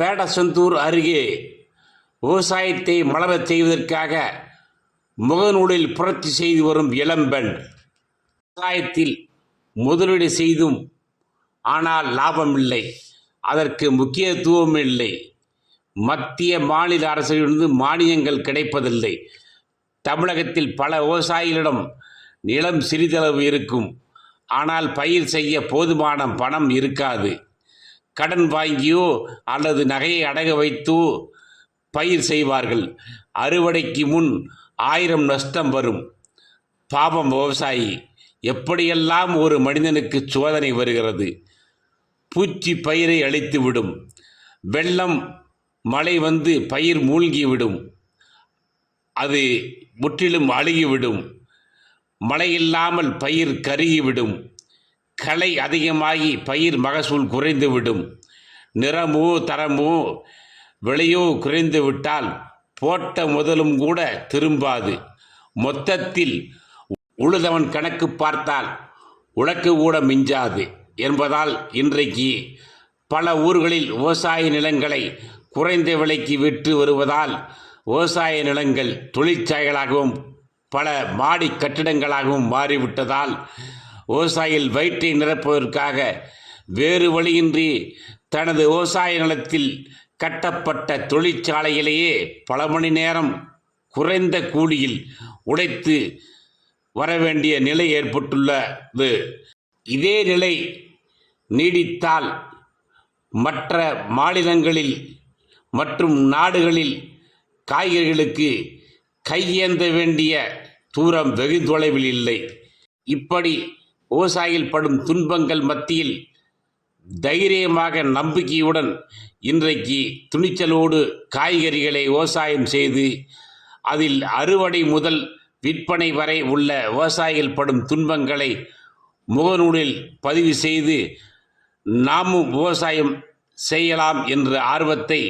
பேடசந்தூர் அருகே விவசாயத்தை மலரச் செய்வதற்காக முகநூலில் புரட்சி செய்து வரும் இளம்பெண். விவசாயத்தில் முதலீடு செய்தும் ஆனால் லாபம் இல்லை அதற்கு முக்கியத்துவம் இல்லை மத்திய மாநில அரசிலிருந்து மானியங்கள் கிடைப்பதில்லை. தமிழகத்தில் பல விவசாயிகளிடம் நிலம் சிறிதளவு இருக்கும். ஆனால் பயிர் செய்ய போதுமான பணம் இருக்காது. கடன் வாங்கியோ அல்லது நகையை அடக வைத்தோ பயிர் செய்வார்கள். அறுவடைக்கு முன் ஆயிரம் நஷ்டம் வரும். பாபம் விவசாயி எப்படியெல்லாம் ஒரு மனிதனுக்கு சோதனை வருகிறது? பூச்சி பயிரை அழித்துவிடும் வெள்ளம் மழை வந்து பயிர் மூழ்கிவிடும் அது முற்றிலும் அழுகிவிடும் மழை இல்லாமல் பயிர் கருகிவிடும் களை அதிகமாகி பயிர் மகசூல் குறைந்துவிடும். நிறமோ தரமோ விலையோ குறைந்து விட்டால் போட்ட முதலும் கூட திரும்பாது. மொத்தத்தில் உழுதவன் கணக்கு பார்த்தால் உழக்கு கூட மிஞ்சாது என்பதால் இன்றைக்கு பல ஊர்களில் விவசாய நிலங்களை குறைந்த விலைக்கு விற்று வருவதால் விவசாய நிலங்கள் தொழிற்சாலைகளாகவும் பல மாடி கட்டிடங்களாகவும் மாறிவிட்டதால் விவசாயிகள் வயிற்றை நிரப்புவதற்காக வேறு வழியின்றி தனது விவசாய நிலத்தில் கட்டப்பட்ட தொழிற்சாலையிலேயே பல மணி நேரம் குறைந்த கூலியில் உடைத்து வர வேண்டிய நிலை ஏற்பட்டுள்ளது. இதே நிலை நீடித்தால் மற்ற மாநிலங்களில் மற்றும் நாடுகளில் காய்கறிகளுக்கு கையேந்த வேண்டிய தூரம் வெகு தொலைவில் இல்லை. இப்படி விவசாயிகள் படும் துன்பங்கள் மத்தியில் தைரியமாக நம்பிக்கையுடன் இன்றைக்கு துணிச்சலோடு காய்கறிகளை விவசாயம் செய்து அதில் அறுவடை முதல் விற்பனை வரை உள்ள விவசாயிகள் படும் துன்பங்களை முகநூலில் பதிவு செய்து நாமும் விவசாயம் செய்யலாம் என்ற ஆர்வத்தை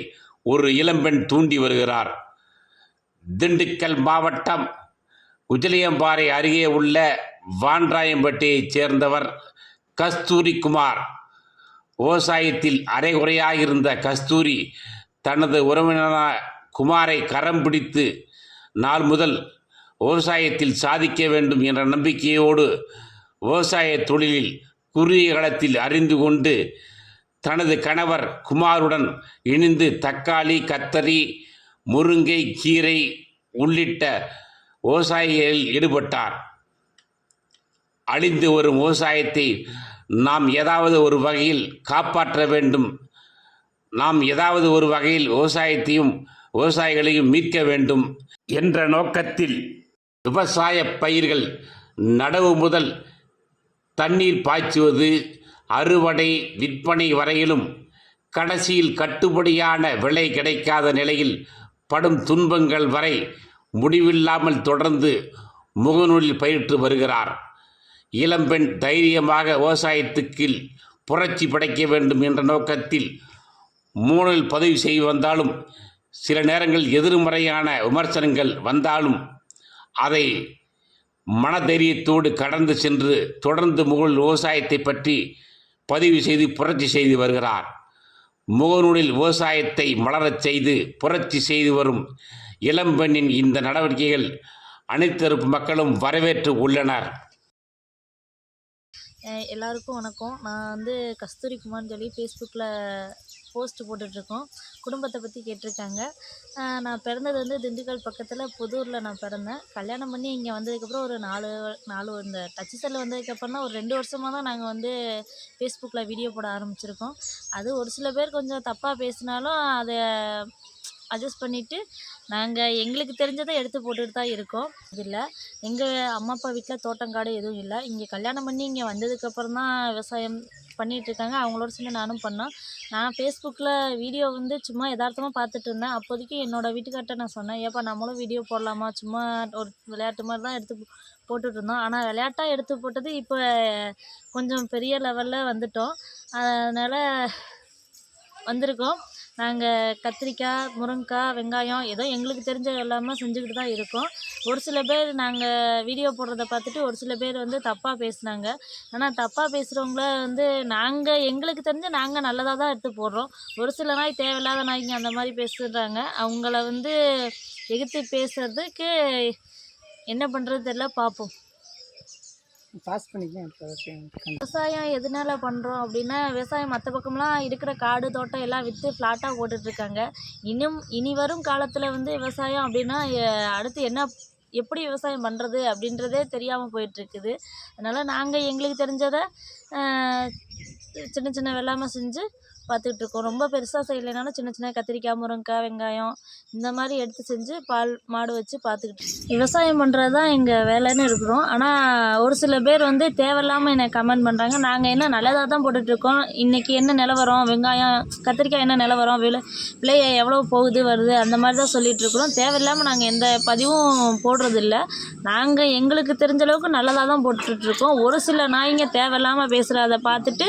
ஒரு இளம்பெண் தூண்டி வருகிறார். திண்டுக்கல் மாவட்டம் உஜிலியம்பாறை அருகே உள்ள வான்ராயம்பட்டியைச் சேர்ந்தவர் கஸ்தூரிக்குமார் விவசாயத்தில் விவசாயத்தில் அரைகுறையாயிருந்த கஸ்தூரி தனது உறவினரான குமாரை கரம் பிடித்து நாள் முதல் விவசாயத்தில் சாதிக்க வேண்டும் என்ற நம்பிக்கையோடு விவசாய தொழிலில் குறுகிய காலத்தில் அறிந்து கொண்டு தனது கணவர் குமாருடன் இணைந்து தக்காளி கத்தரி முருங்கை கீரை உள்ளிட்ட விவசாயிகளில் ஈடுபட்டார். அழிந்து வரும் விவசாயத்தை நாம் ஏதாவது ஒரு வகையில் காப்பாற்ற வேண்டும். நாம் ஏதாவது ஒரு வகையில் விவசாயத்தையும் விவசாயிகளையும் மீட்க வேண்டும் என்ற நோக்கத்தில் விவசாய பயிர்கள் நடவு முதல் தண்ணீர் பாய்ச்சுவது அறுவடை விற்பனை வரையிலும் கடைசியில் கட்டுப்படியான விலை கிடைக்காத நிலையில் படும் துன்பங்கள் வரை முடிவில்லாமல் தொடர்ந்து முகநூலில் பயிற்று வருகிறார். இளம்பெண் தைரியமாக விவசாயத்துக்கு புரட்சி படைக்க வேண்டும் என்ற நோக்கத்தில் மூணில் பதிவு செய்து வந்தாலும் சில நேரங்கள் எதிர்மறையான விமர்சனங்கள் வந்தாலும் அதை மனதைரியத்தோடு கடந்து சென்று தொடர்ந்து முகல் விவசாயத்தை பற்றி பதிவு செய்து புரட்சி செய்து வருகிறார். முகநூலில் விவசாயத்தை மலரச் செய்து புரட்சி செய்து வரும் இளம்பெண்ணின் இந்த நடவடிக்கைகள் அனைத்தரப்பு மக்களும் வரவேற்று உள்ளனர். எல்லாருக்கும் வணக்கம். நான் வந்து கஸ்தூரி குமார்னு சொல்லி ஃபேஸ்புக்கில் போஸ்ட் போட்டுட்ருக்கோம். குடும்பத்தை பற்றி கேட்டிருக்காங்க. நான் பிறந்தது வந்து திண்டுக்கல் பக்கத்தில் புதூரில் நான் பிறந்தேன். கல்யாணம் பண்ணி இங்கே வந்ததுக்கப்புறம் ஒரு நாலு நாலு இந்த டச்சு செல்லு வந்ததுக்கப்புறம் தான் ஒரு ரெண்டு வருஷமாக தான் நாங்கள் வந்து ஃபேஸ்புக்கில் வீடியோ போட ஆரம்பிச்சிருக்கோம். அது ஒரு சில பேர் கொஞ்சம் தப்பாக பேசினாலும் அதை அட்ஜஸ்ட் பண்ணிவிட்டு நாங்கள் எங்களுக்கு தெரிஞ்சதை எடுத்து போட்டுட்டு தான் இருக்கோம். இல்லை. எங்கள் அம்மா அப்பா வீட்டில் தோட்டங்காடு எதுவும் இல்லை. இங்கே கல்யாணம் பண்ணி இங்கே வந்ததுக்கப்புறம் தான் விவசாயம் பண்ணிகிட்ருக்காங்க அவங்களோட சேர்ந்து நானும் பண்ணோம். நான் ஃபேஸ்புக்கில் வீடியோ வந்து சும்மா யதார்த்தமாக பார்த்துட்டு இருந்தேன். அப்போதைக்கு என்னோடய வீட்டுக்கார்ட்ட நான் சொன்னேன் ஏப்பா நம்மளும் வீடியோ போடலாமா? சும்மா ஒரு விளையாட்டு மாதிரி தான் எடுத்து போட்டுட்டு இருந்தோம். ஆனால் விளையாட்டாக எடுத்து போட்டது இப்போ கொஞ்சம் பெரிய லெவலில் வந்துட்டோம். அதனால் வந்திருக்கோம். நாங்கள் கத்திரிக்காய் முருங்கைக்காய் வெங்காயம் ஏதோ எங்களுக்கு தெரிஞ்ச எல்லாமே செஞ்சுக்கிட்டு தான் இருக்கோம். ஒரு சில பேர் நாங்கள் வீடியோ போடுறத பார்த்துட்டு ஒரு சில பேர் வந்து தப்பாக பேசுனாங்க. ஆனால் தப்பாக பேசுகிறவங்கள வந்து நாங்கள் எங்களுக்கு தெரிஞ்சு நாங்கள் நல்லதாக தான் எடுத்து போடுறோம். ஒரு சில நாய் தேவையில்லாத நாய்ங்க அந்த மாதிரி பேசுகிறாங்க அவங்கள வந்து எதிர்த்து பேசுறதுக்கு என்ன பண்ணுறது தெரியல பார்ப்போம். பாஸ் பண்ணிக்கலாம் விவசாயம் எதனால பண்ணுறோம் அப்படின்னா விவசாயம் மற்ற பக்கம்லாம் இருக்கிற காடு தோட்டம் எல்லாம் விற்று ஃப்ளாட்டாக போட்டுட்ருக்காங்க இன்னும் இனி வரும் காலத்தில் வந்து விவசாயம் அப்படின்னா அடுத்து என்ன எப்படி விவசாயம் பண்ணுறது அப்படின்றதே தெரியாமல் போயிட்டுருக்குது அதனால் நாங்கள் எங்களுக்கு தெரிஞ்சதை சின்ன சின்ன வெள்ளாமை செஞ்சு பார்த்துக்கிட்டு இருக்கோம் ரொம்ப பெருசாக செய்யலைனாலும் சின்ன சின்ன கத்திரிக்காய் முருங்கைக்காய் வெங்காயம் இந்த மாதிரி எடுத்து செஞ்சு பால் மாடு வச்சு பார்த்துக்கிட்டு விவசாயம் பண்ணுறது தான் எங்கள் வேலைன்னு இருக்கிறோம். ஆனால் ஒரு சில பேர் வந்து தேவையில்லாமல் என்னை கமெண்ட் பண்ணுறாங்க நாங்கள் என்ன நல்லதாக தான் போட்டுட்ருக்கோம். இன்றைக்கி என்ன நிலவரம் வெங்காயம் கத்திரிக்காய் என்ன நிலவரம் விலை விலை எவ்வளோ போகுது வருது? அந்த மாதிரி தான் சொல்லிகிட்ருக்குறோம் இருக்கிறோம். தேவையில்லாமல் நாங்கள் எந்த பதிவும் போடுறதில்ல. நாங்கள் எங்களுக்கு தெரிஞ்ச அளவுக்கு நல்லதாக தான் போட்டுட்ருக்கோம். ஒரு சில நாய்ங்க தேவையில்லாமல் பேசுகிறத பார்த்துட்டு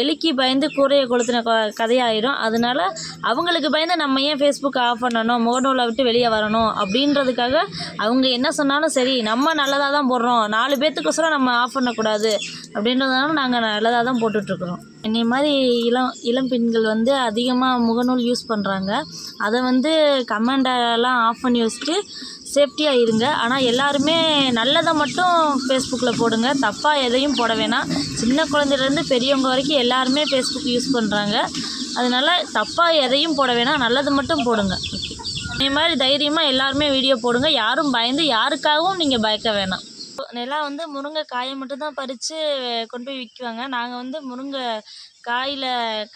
எலிக்கி எலிக்கு பயந்து கூரையை கொளுத்தின கதையாயிரும். அதனால அவங்களுக்கு பயந்து நம்ம ஏன் ஃபேஸ்புக் ஆஃப் பண்ணணும்? முகநூலை விட்டு வெளியே வரணும்? அப்படின்றதுக்காக அவங்க என்ன சொன்னாலும் சரி நம்ம நல்லதாக தான் போடுறோம். நாலு பேர்த்துக்கோசரம் நம்ம ஆஃப் பண்ணக்கூடாது. அப்படின்றதுனால நாங்கள் நல்லதாக தான் போட்டுட்ருக்குறோம். என்னை மாதிரி இளம் இளம் பெண்கள் வந்து அதிகமாக முகநூல் யூஸ் பண்ணுறாங்க அதை வந்து கமெண்டெல்லாம் ஆஃப் பண்ணி வச்சுட்டு சேஃப்டியாக இருங்க. ஆனால் எல்லாருமே நல்லதை மட்டும் ஃபேஸ்புக்கில் போடுங்க. தப்பாக எதையும் போட வேணாம். சின்ன குழந்தையிலேருந்து பெரியவங்க வரைக்கும் எல்லாருமே ஃபேஸ்புக் யூஸ் பண்ணுறாங்க அதனால தப்பாக எதையும் போட வேணாம். நல்லது மட்டும் போடுங்க. ஓகே இதே மாதிரி தைரியமாக எல்லாருமே வீடியோ போடுங்க. யாரும் பயந்து யாருக்காகவும் நீங்கள் பயக்க வேணாம். நிலா வந்து முருங்கை காயை மட்டும்தான் பறித்து கொண்டு போய் விற்குவாங்க நாங்கள் வந்து முருங்கை காயில்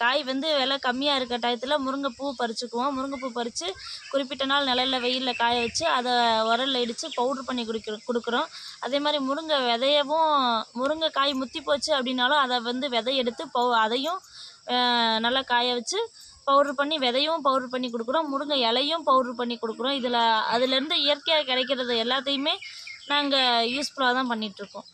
காய் வந்து விலை கம்மியாக இருக்க டயத்தில் முருங்கை பூ பறிச்சுக்குவோம். முருங்கை பூ பறித்து குறிப்பிட்ட நாள் நிழல்ல வெயிலில் காய வச்சு அதை உரல்ல இடித்து பவுட்ரு பண்ணி குடிக்கிறோம் கொடுக்குறோம். அதே மாதிரி முருங்கை விதையவும் முருங்கை காய் முத்தி போச்சு அப்படின்னாலும் அதை வந்து விதை எடுத்து பவு அதையும் நல்லா காய வச்சு பவுட்ரு பண்ணி விதையும் பவுட்ரு பண்ணி கொடுக்குறோம். முருங்கை இலையும் பவுட்ரு பண்ணி கொடுக்குறோம். இதில் அதுலேருந்து இயற்கையாக கிடைக்கிறது எல்லாத்தையுமே நாங்கள் யூஸ்ஃபுல்லாக தான் பண்ணிகிட்ருக்கோம்